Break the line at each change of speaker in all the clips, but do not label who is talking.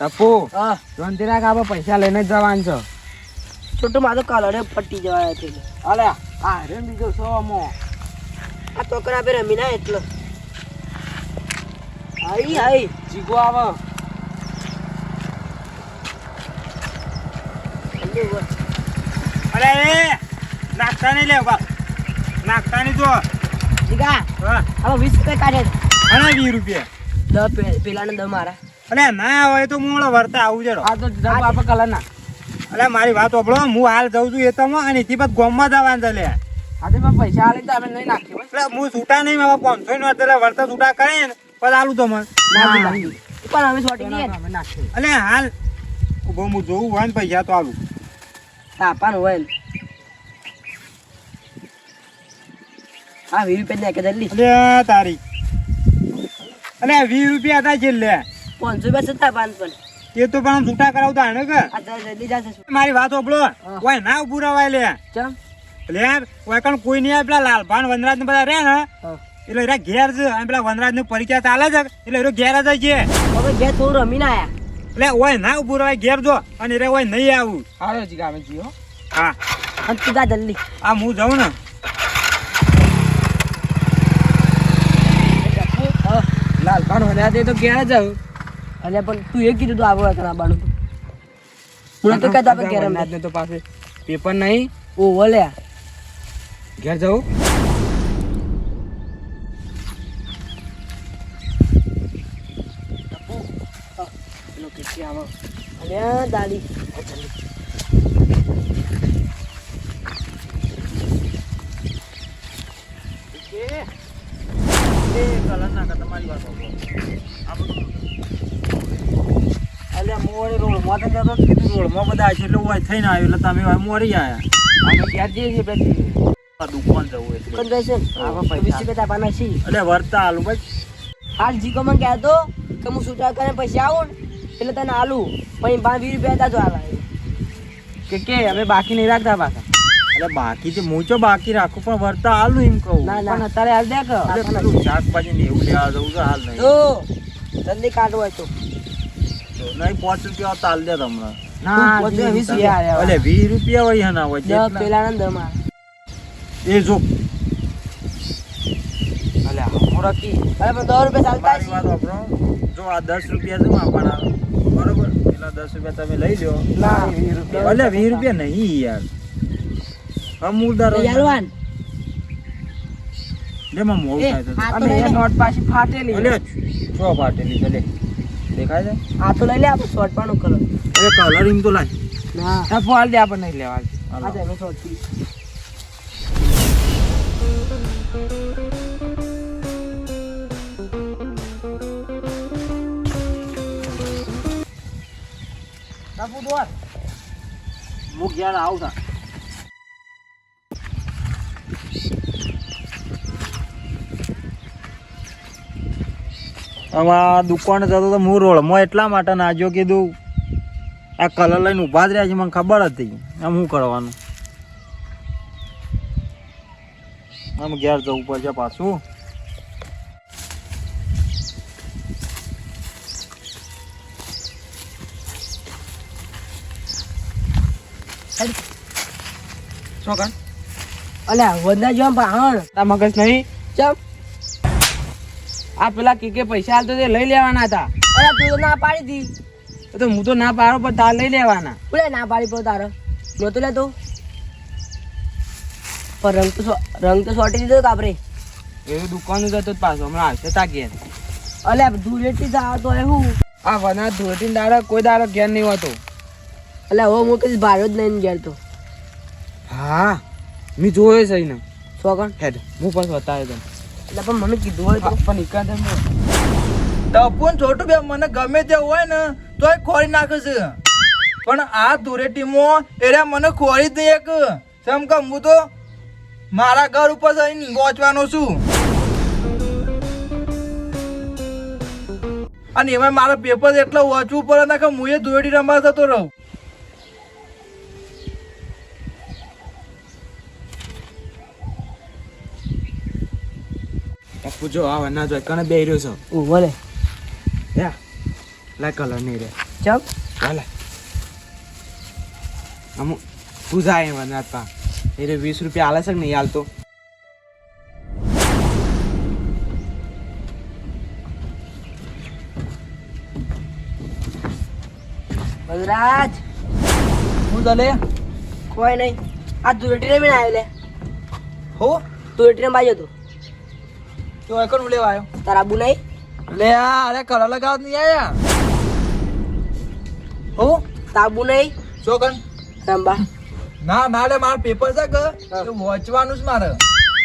ટપુ રાખ આપણે પૈસા લઈને જ જવાનું છો.
છોટું મારો કલરે પટ્ટી જવાય છે.
અલે આ રે બીજો સો અમો.
આ છોકરા બે રમી ના એટલો. આઈ આઈ.
જીગો આવ.
અરે એ નાખતા નહીં લે ઊભા. નાખતા નહીં જો.
જીગા
હા.
હવે વીસ રૂપિયા કાઢે.
અને વીસ રૂપિયા.
દ પે- પેલાને દ મારા.
અરે ના હોય તો હું વર્તા આવું છે
આ તો જબ આપણે કલરના.
અરે મારી વાત ઓભળો હું હાલ જઉં છું એ તો અને એથી પછી ગોમમાં જવાનું છે લે.
આજે પણ પૈસા આલે તો અમે નહીં નાખ્યું
એટલે હું છૂટા નહીં હવે પાંચસો નો એટલે વર્તા છૂટા કરે ને પછી આલું તો મને.
પણ છોટી
અલે હાલ. ઊભો હું જોઉં હોય ને પૈસા તો આલું.
તાપાનું હોય હા વીસ રૂપિયા નાખે જલ્દી
અલે તારી. અલે વીસ રૂપિયા હતા છેલ્લે.
પાંચસો રૂપિયા છતાં પાંચ પણ.
એ તો પણ છૂટા કરાવતા હે ને કે? મારી વાત ઓભળો ઓય ના ઉભું રવાય લે.
ચમ?
લે ઓય કણ કોઈ નહીં આવે પેલા લાલભાન વનરાજ ને બધા રે ને. એટલે એરા ઘેર છે અને પેલા વનરાજનું પરિચય ચાલે છે. એટલે એરો ઘેર જ છે
હવે ઘેર થોડું રમીને આયા.
એટલે ઓય ના ઉભું રવાય ઘેર જો. અને રે ઓય નહીં આવું.
હારો જી ગામે જીઓ
હા.
અને તું જા જલ્દી.
આ હું જાઉં ને.
લાલભાન વનરાજ તે તો ક્યાં જાવ
અલ્યા પણ તું એ કીધું તું આવો એકલા બાનું હું તો કહેતા આપણે ઘેર રમીએ.
તો પાસે પેપર નહીં.
ઓહો લ્યા
ઘેર જવું
અલ્યા દાદી
અલ્યા રોડમાં જતો કીધું રોડમાં બધા છે એટલે ઓય થઈને આવ્યો એટલે તમે મોરી આયા.
અમે ક્યાં જઈએ છીએ પછી?
દુકાન જવું એટલે.
રહેશે
આવા પૈસા.
રૂપિયા તાપાના છી
એટલે વર્તા આલુ ભાઈ.
હાલ જીકો મને કહેતો કે હું છૂટા કરીને પછી આવું એટલે તને આલુ. પછી પાંચ વીસ રૂપિયા હતા જો આલા
કે કે હવે બાકી નહીં રાખતા પાછા.
એટલે બાકી તો હું બાકી રાખું પણ વર્તા હાલું એમ કહું.
ના
પણ
ના
અત્યારે હાલ દે કે
શાકભાજી ને એવું લેવા જવું છે હાલ નહીં.
તો જલ્દી કાઢવો હોય તો.
નહીં પાંચ રૂપિયા તો દે તમને.
ના
વીસ
રૂપિયા? હોય હે હોય
પેલા ને
એ જો.
અલે હું રખી.
અરે પણ દસ રૂપિયા ચાલતા
મારી વાત વાપરો. જો આ દસ રૂપિયા છે આપવાના? બરોબર? પેલા દસ રૂપિયા તમે લઈ લો
ના
વીસ રૂપિયા.
અલે વીસ રૂપિયા નહીં યાર. અમૂલદાર
લઈ આલવાન
લેમાં મોડું થાય તો
અને
લઈ
એ
લે
નોટ પાછી ફાટેલી
અલે છો. ફાટેલી દેખાય છે?
આ તો લઈ લે આપણે શોર્ટ પાનું કલર
અરે કલરિંગ તો લાય.
ના.
આ ફોલ દે આપણે નહીં લેવા
આ તો એનો શોર્ટ
ટપુ દોર હું ઘેર આવું તા આમાં દુકાને જતો તો હું રોડમાં એટલા માટે નાજો કીધું આ કલર લઈને ઊભા જ રહ્યા છે મને ખબર હતી. આમ શું કરવાનું? આમ ઘેર જવું પડશે પાછું.
શું કર
અલ્યા વંદા જો
પણ મગજ નહીં?
ચમ.
આ પેલા કે કે પૈસા હાલતો તે લઈ લેવાના હતા.
અરે તું તો ના પાડી દી
તો હું તો ના પાડો પણ તાર લઈ લેવાના.
બોલે ના પાડી પડો તારો. નહોતો લેતો. પણ રંગ તો રંગ તો સોટી દીધો કાપરે
એવું દુકાન જતો પાછો હમણાં આવશે તા ઘેર.
અલે ધૂળેટી તો આવતો હોય હું
આ વના ધોતી દાડા કોઈ દાડો ઘેર નહીં હોતો.
અલ્યા હો હું કઈ ભાડો જ નહીં ઘેર તો.
હા મેં જોયો છે એને.
સોગણ
હેડ હું પાછો બતાવ્યો તને
એટલે પણ મમ્મી કીધું હોય તો.
પણ એકાદ
ટપુન છોટું બે મને ગમે તે હોય ને, તોય ખોરી નાખે છે. પણ આ ધૂળેટીમાં એરે મને ખોરી દે એક. જેમ કે હું તો મારા ઘર ઉપર જઈને પહોંચવાનો છું. અને એમાં મારા પેપર એટલા વાંચવું પડે ને કે હું એ ધૂળેટી રમવા જતો રહું.
પૂછો આ વના જો કને બે રહ્યો છો?
ઓ બોલે
યા લાય કલર નહીં રે.
ચમ.
ચાલે અમુક પૂજા એમ અનાજમાં એટલે વીસ રૂપિયા આલે છે કે નહીં હાલતો
બદરાજ
હું તને?
કોઈ નહીં. આ ધૂળેટી રમીને આવ્યો લે.
હો?
ધૂળેટી રમવા ગયો તું
તો એકન લેવા આવ્યો?
તારા આબુ નહીં
લે આ અરે કલર લગાવત નહીં આયા. હો?
તાબુ નહીં
ચોકન કન.
રંબા
ના મારે માર પેપર છે કે? તો વાંચવાનું છે મારે.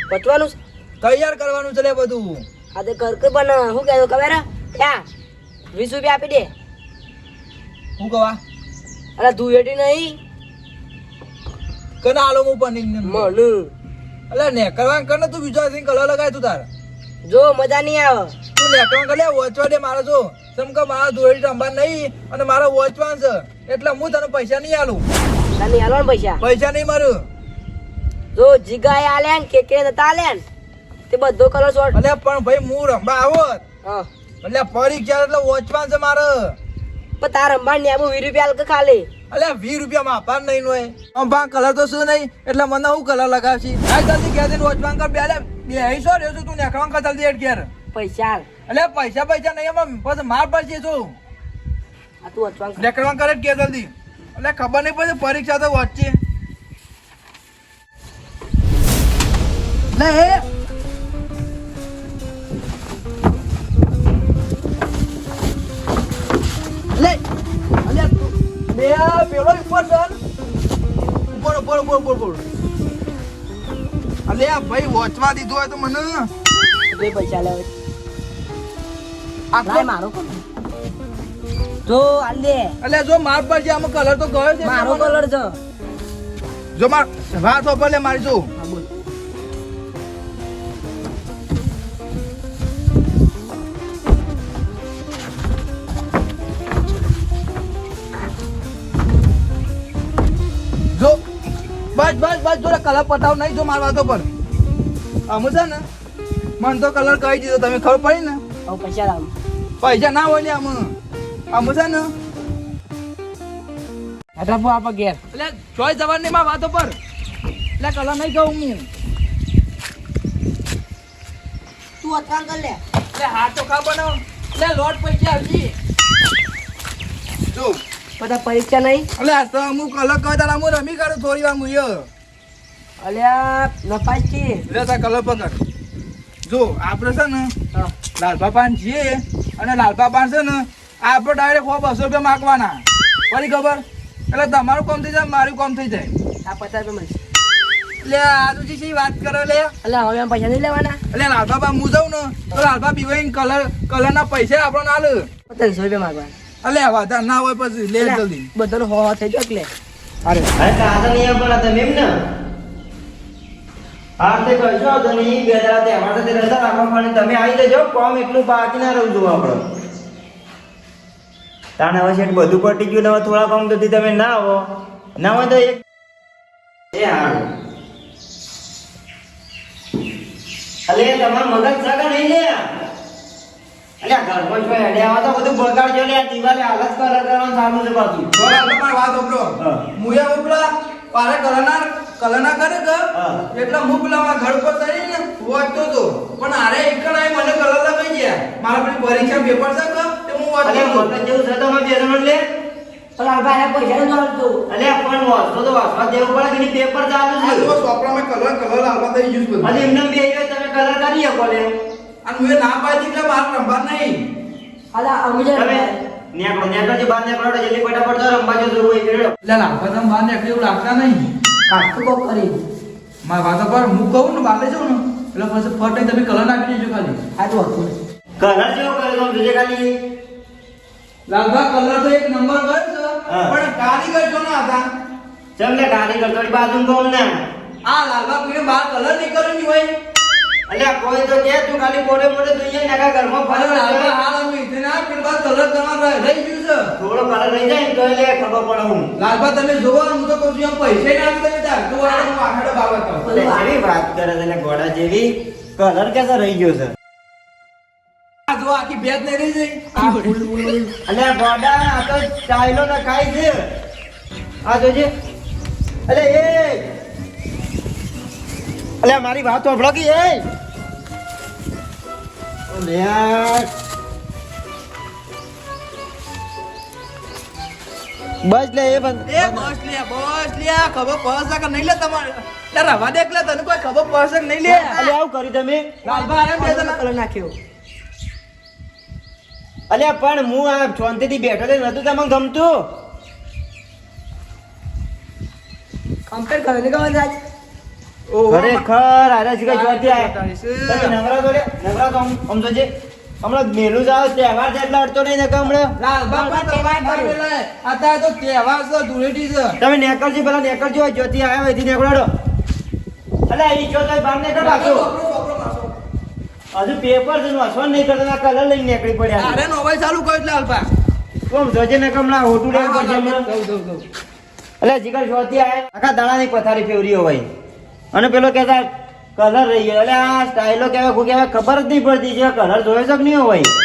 પટવાનું છે?
તૈયાર કરવાનું છે લે બધું.
આ તે કર કે પણ શું કહેતો ખબર? ક્યાં વીસ રૂપિયા આપી દે.
હું કવા
અરે ધૂળેટી નહીં.
કના આલો હું પનીર
મનુ
અલે ને કરવાનું કને તું બીજો કલર લગાય તું તાર?
જો મજા નહીં આવે.
તું કરવાનું કરે વોચવા દે મારો જો સમ કે મારા દોડી રંબા નહીં અને મારો વોચવાન છે. એટલે હું તને પૈસા નહીં આલું.
તને હાલો ને પૈસા.
પૈસા નહીં મારું.
જો જીગાએ આલ્યા ને કે કે નતા આલ્યા ને તે બધો કલર શોર્ટ
અલે પણ ભાઈ હું રમવા આવો
હા.
એટલે પરીક્ષા એટલે વોચવાન છે મારો.
પણ તાર રંબા ને આબુ વીસ રૂપિયા હાલ કે ખાલી.
અલે વીસ રૂપિયા માં આપવા નહીં હોય આમ બા કલર તો શું નહીં? એટલે મને હું કલર લગાવશી? આ જલ્દી ઘેર જઈને વોચવાનું કર બે લે બે સો રહ્યો છું તું નેકળવાનું કર જલ્દી એટ ઘેર.
પૈસા
એટલે પૈસા પૈસા નહીં એમાં પછી માર પડશે
આ તું અચવાંગ
નેકળવાનું કરે. ઘેર જલ્દી. એટલે ખબર નહીં પડે પરીક્ષા તો વચ્ચે. લે ઉપર આ ઉપર ઉપર ભાઈ વોચવા દીધું હોય તો મને.
બે પૈસા લે આ મારો કોણ? જો આલે અલે
અલ્યા જો માર પર છે આમાં કલર તો ગયો છે
મારો કલર છે
જો. માર વાત ઉપર લે મારી જો. જો બસ બસ બસ જો કલર પટાવ નહીં જો માર વાતો પર. અમે છે ને? મને તો કલર કહી દીધો તમે ખબર પડી ને?
પૈસા લાવ.
પૈસા ના હોય ને આમ. અમે છે ને?
હેઠા પો આપા ઘેર.
એટલે ચોઈ જવાર નહીં માર વાતો પર. એટલે કલર નહીં કહું હું.
તું અચવાંગ કર લે.
એટલે હા તો ખા બનાવ. એટલે લોટ પૈસા આવજી જો
બધા પરીક્ષા નહીં?
અલ્યા તો અમુક અલગ કહે તારા હું રમી કાઢું થોડી વાર મુયો
અલ્યા નપાસ છે.
લે તા કલર પકડ. જો આપણે છે ને
હા.
લાલપા પાન છીએ અને લાલપા પાન છે ને આપણે ડાયરેક્ટ હો બસો રૂપિયા માગવાના. ફરી ખબર? એટલે તમારું કોમ થઈ જાય મારું કોમ થઈ જાય.
આ પચાસ રૂપિયા મળશે.
એટલે આજુજી શી વાત કરો લે
એટલે હવે આમ પૈસા નહીં લેવાના?
એટલે લાલબા પા હું જાઉં ને તો લાલબા બીવાઈ કલર કલરના પૈસા આપણો ના લે
ત્રણસો રૂપિયા માગવાના.
એટલે વાતા ના હોય પછી લે જલ્દી.
બધાનો હો હો થઈ જાય એટલે
અરે.
અરે કાકા નહીં પણ તમે એમ ને? આરતે તે તમે ઈ નહીં બે દાડા તે અમારે તે રજા રાખવા પણ તમે આવી જજો કોમ એટલું બાકી ના રહું છું આપણે તાણ હવે શેઠ બધું પટી ગયું ને હવે થોડા કામ તો તમે ના આવો. ના હોય તો એક એ હા. અલે તમાર મગજ સગા નહીં લે અલ્યા ઘરમાં જો હેડે તો બધું બગાડજો લે દિવાલે હાલત કલર કરવાનું ચાલુ છે બાકી
તો લાલપા વાત સાંભળો
હા.
મુએ પારે કલરના કલરના કરે કે? એટલે હું પેલા ઘર પર ચડી વાંચતો તો પણ આરે એકણ મને કલર લગાઈ ગયા. મારા પરીક્ષા પેપર છે કે? તે હું
જેવું છે તો લે.
પણ આ ભાઈ પૈસા નહીં ચાલતું
અલે પણ વાંચતો તો વાંચવા દેવું પડે કે પેપર ચાલુ છે.
જો સોપડામાં કલર કલર થઈ ગયું છે બધું.
અને એમને બે તમે કલર કરી શકો લે
અને મેં ના પાડી એટલે મારે રમવા નહીં.
અલા અમુજે
તમે નેકડો નેકડો જે બહાર નેકળો એટલે જલ્દી ફટાફટ તો રમવા જો જરૂર એ કર્યો
એટલે લાલપા તમે બહાર નીકળી એવું લાગતા નહીં.
કાઢતું કોક કરી.
મારા વાતો પર હું કહું ને બહાર જાઉં ને. એટલે પછી ફટ તમે કલર નાખી દેજો ખાલી.
આ તો હતું.
કલર જેવો કર્યો તો જોજે ખાલી.
લાલભા કલર તો એક નંબર કર્યો છે પણ કારીગર જો ના હતા?
ચલ ને કારીગર થોડી બાજુ કોમ ને?
આ લાલભા કોઈ બહાર કલર નહીં કર્યો ની હોય.
અલે કોઈ તો કે તું ખાલી મોડે મોડે જોઈએ નકા ઘરમાં
ફરો
ફરે
લાલભા હાલ હું ઇથે ના પણ બસ કલર તમાર રહી ગયું છે.
થોડો કલર રહી જાય તો એટલે ખબર પડે હું.
લાલબા તમે જોવો હું તો કહું છું પૈસે ના આપી તમે ચાલ તો આ હું બાબત કહું
એટલે વાત કરે છે ને ઘોડા જેવી? કલર કેસો રહી ગયો છે.
આ જો આખી ભેજ નહીં રહી જઈ. આ ફૂલ ફૂલ.
અલ્યા ગોડા આ તો ચાઈલો ના ખાય છે. આ જોજે. અલે એ અલ્યા મારી વાત તો કે એ બસ લે એ બંધ.
એ બસ લે બસ લે ખબર પડશે કે નહીં લે તમારે. રવા દે એકલા તને કોઈ ખબર પડશે કે નહીં લે?
અલ્યા આવું કરી તમે
લાલબા આરામ બે જણા.
કલર નાખ્યો.
અલ્યા પણ હું આ શાંતિથી બેઠો તો નતું તમને ગમતું.
કમ્પેર કરો ને
ઓહો,
ખરેખર આરા જીગા જોતી
છે.
તમે નવરા તો નવરા તો આમ- જોજે હમણાં મેલું જાવ તહેવાર છે એટલે અડતો નહીં નકા હમણાં.
પણ તમારે ના પેલા અત્યારે તો તહેવાર છે ધૂળેટી છે.
તમે નેકળજી પેલા નેકળજી જ્યોતિ આવ્યો હોયથી નેકળાડો. અલે ઈ જો તો બહાર નીકળ પાછો. હજુ પેપર છે વાંચવા નહીં કરતા કલર લઈને નીકળી પડ્યા
અરે મોબાઈલ ચાલુ કર્યો એટલે અલ્પા
કોમ જોજે ને કમલા હોટું લેવું પડશે હમણાં. અલે જીગર જોતી આય. આખા દાડાની પથારી ફેવરી હોય. અને પેલો કહેતા કલર રહી ગયો એટલે આ સ્ટાઇલો કહેવાય ખબર જ નહીં પડતી. જે કલર જોયો છે કે નહીં હોય.